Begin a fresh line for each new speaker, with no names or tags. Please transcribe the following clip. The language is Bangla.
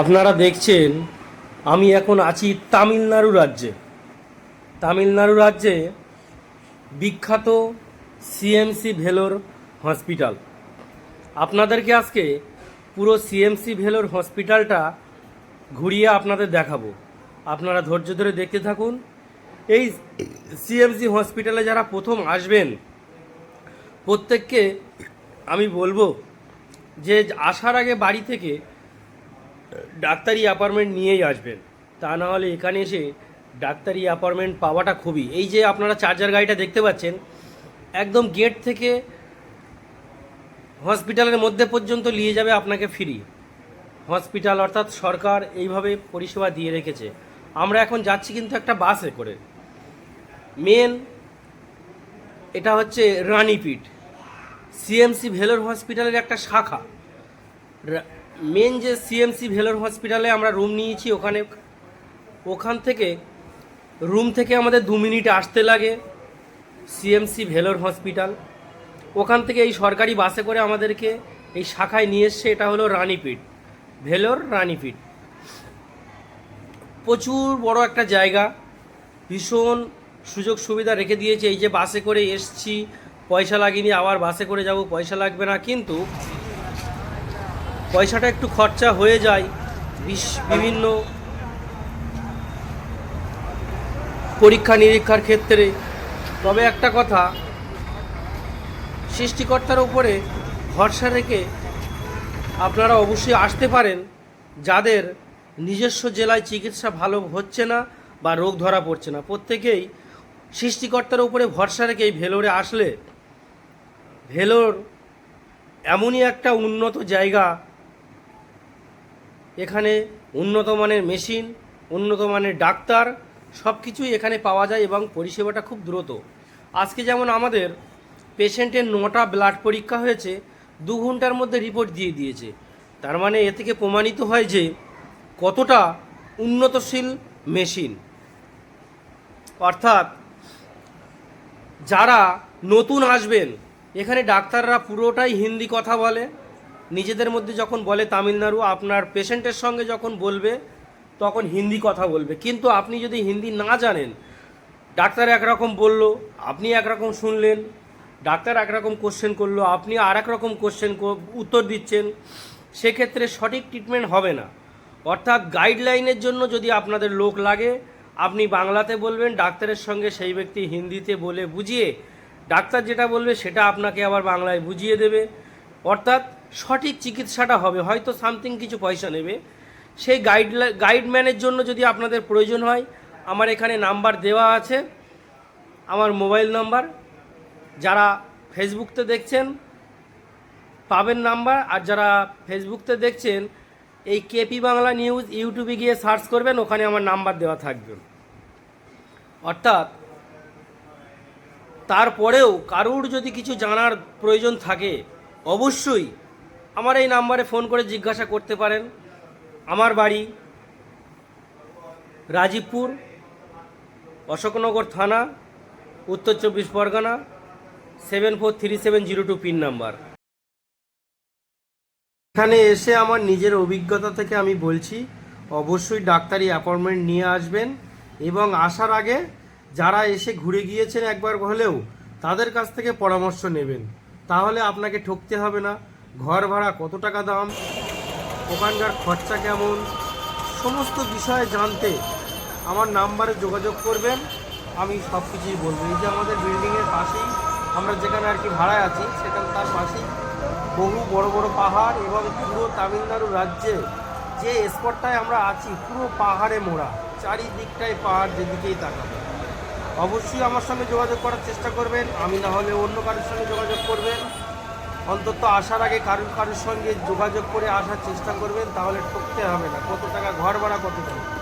আপনারা দেখছেন, আমি এখন আছি তামিলনাড়ু রাজ্যে। তামিলনাড়ু রাজ্যে বিখ্যাত সিএমসি ভেলোর হসপিটাল। আপনাদেরকে আজকে পুরো সিএমসি ভেলোর হসপিটালটা ঘুরিয়ে আপনাদের দেখাবো। আপনারা ধৈর্য ধরে দেখতে থাকুন। এই সিএমসি হসপিটালে যারা প্রথম আসবেন, প্রত্যেককে আমি বলব যে আসার আগে বাড়ি থেকে ডাক্তারি অ্যাপার্টমেন্ট নিয়েই আসবেন। তা না হলে এখানে এসে ডাক্তারি অ্যাপার্টমেন্ট পাওয়াটা খুবই। এই যে আপনারা চার্জার গাড়িটা দেখতে পাচ্ছেন, একদম গেট থেকে হসপিটালের মধ্যে পর্যন্ত নিয়ে যাবে আপনাকে ফ্রি হসপিটাল অর্থাৎ সরকার এইভাবে পরিষেবা দিয়ে রেখেছে। আমরা এখন যাচ্ছি কিন্তু একটা বাসে করে। মেন এটা হচ্ছে রানীপিঠ। সিএমসি ভেলোর হসপিটালের একটা শাখা। মেন যে সিএমসি ভেলোর হসপিটালে আমরা রুম নিয়েছি, ওখানে ওখান থেকে রুম থেকে আমাদের দু মিনিট আসতে লাগে সিএমসি ভেলোর হসপিটাল। ওখান থেকে এই সরকারি বাসে করে আমাদেরকে এই শাখায় নিয়ে এসছে, এটা হলো রানীপিঠ, ভেলোর রানীপিঠ। প্রচুর বড় একটা জায়গা, ভীষণ সুযোগ সুবিধা রেখে দিয়েছে, এই যে বাসে করে এসছি, পয়সা লাগেনি, আবার বাসে করে যাব, পয়সা লাগবে না, কিন্তু পয়সাটা একটু খরচা হয়ে যায় বিভিন্ন পরীক্ষা নিরীক্ষার ক্ষেত্রে। তবে একটা কথা, সৃষ্টিকর্তার উপরে ভরসা রেখে আপনারা অবশ্যই আসতে পারেন। যাদের নিজস্ব জেলায় চিকিৎসা ভালো হচ্ছে না বা রোগ ধরা পড়ছে না, প্রত্যেকেই সৃষ্টিকর্তার উপরে ভরসা রেখে এই ভেলোরে আসলে। ভেলোর এমনই একটা উন্নত জায়গা এখানে উন্নত মানের মেশিন, উন্নত মানের ডাক্তার সব কিছুই এখানে পাওয়া যায় এবং পরিষেবাটা খুব দ্রুত। আজকে যেমন আমাদের পেশেন্টের নটা ব্লাড পরীক্ষা হয়েছে, দু ঘণ্টার মধ্যে রিপোর্ট দিয়ে দিয়েছে। তার মানে এ থেকে প্রমাণিত হয় যে কতটা উন্নতশীল মেশিন। অর্থাৎ যারা নতুন আসবেন, এখানে ডাক্তাররা পুরোটাই হিন্দি কথা বলে নিজেদের মধ্যে যখন বলে তামিলনাড়ু, আপনার পেশেন্টের সঙ্গে যখন বলবে, তখন হিন্দি কথা বলবে। কিন্তু আপনি যদি হিন্দি না জানেন, ডাক্তার একরকম বলল, আপনি একরকম শুনলেন, ডাক্তার একরকম কোশ্চেন করল, আপনি আর রকম কোশ্চেন উত্তর দিচ্ছেন, সেক্ষেত্রে সঠিক ট্রিটমেন্ট হবে না। অর্থাৎ গাইডলাইনের জন্য যদি আপনাদের লোক লাগে, আপনি বাংলাতে বলবেন, ডাক্তারের সঙ্গে সেই ব্যক্তি হিন্দিতে বলে বুঝিয়ে, ডাক্তার যেটা বলবে সেটা আপনাকে আবার বাংলায় বুঝিয়ে দেবে। অর্থাৎ সঠিক চিকিৎসাটা হবে, হয়তো সামথিং কিছু পয়সা নেবে। সেই গাইড গাইডম্যানের জন্য যদি আপনাদের প্রয়োজন হয়, আমার এখানে নাম্বার দেওয়া আছে, আমার মোবাইল নাম্বার। যারা ফেসবুকতে দেখছেন, পাবেন নাম্বার। আর যারা ফেসবুকতে দেখছেন, এই কেপি বাংলা নিউজ ইউটিউবে গিয়ে সার্চ করবেন, ওখানে আমার নাম্বার দেওয়া থাকবে। অর্থাৎ, তারপরেও কারুর যদি কিছু জানার প্রয়োজন থাকে, অবশ্যই আমার এই নাম্বারে ফোন করে জিজ্ঞাসা করতে পারেন। আমার বাড়ি রাজীবপুর, অশোকনগর থানা, উত্তর চব্বিশ Pargana, seven four three seven zero two pin number. এখানে এসে আমার নিজের অভিজ্ঞতা থেকে আমি বলছি, অবশ্যই ডাক্তারি অ্যাপয়েন্টমেন্ট নিয়ে আসবেন এবং আসার আগে যারা এসে ঘুরে গিয়েছেন একবার হলেও তাদের কাছ থেকে পরামর্শ নেবেন। তাহলে আপনাকে ঠকতে হবে না। ঘর ভাড়া কত টাকা দাম? ওখানকার খরচা কেমন? সমস্ত বিষয়ে জানতে আমার নাম্বারে যোগাযোগ করবেন। আমি সব কিছুই বলব। এই যে আমাদের বিল্ডিংয়ের পাশেই, আমরা যেখানে আর কি ভাড়ায় আছি, সেখানে তার পাশেই বহু বড় বড় পাহাড় এবং পুরো তামিলনাড়ু রাজ্যে যে স্পটটায় আমরা আছি, পুরো পাহাড়ে মোড়া। চারিদিকটাই পাহাড় যেদিকেই তাকাবো। অবশ্যই আমার সঙ্গে যোগাযোগ করার চেষ্টা করবেন। আমি না হলে অন্য কারোর সঙ্গে যোগাযোগ করবেন। অন্তত আসার আগে কারুর কারুর সঙ্গে যোগাযোগ করে আসার চেষ্টা করবেন, তাহলে ঠকতে হবে না। কত টাকা ঘর ভাড়া, কত টাকা?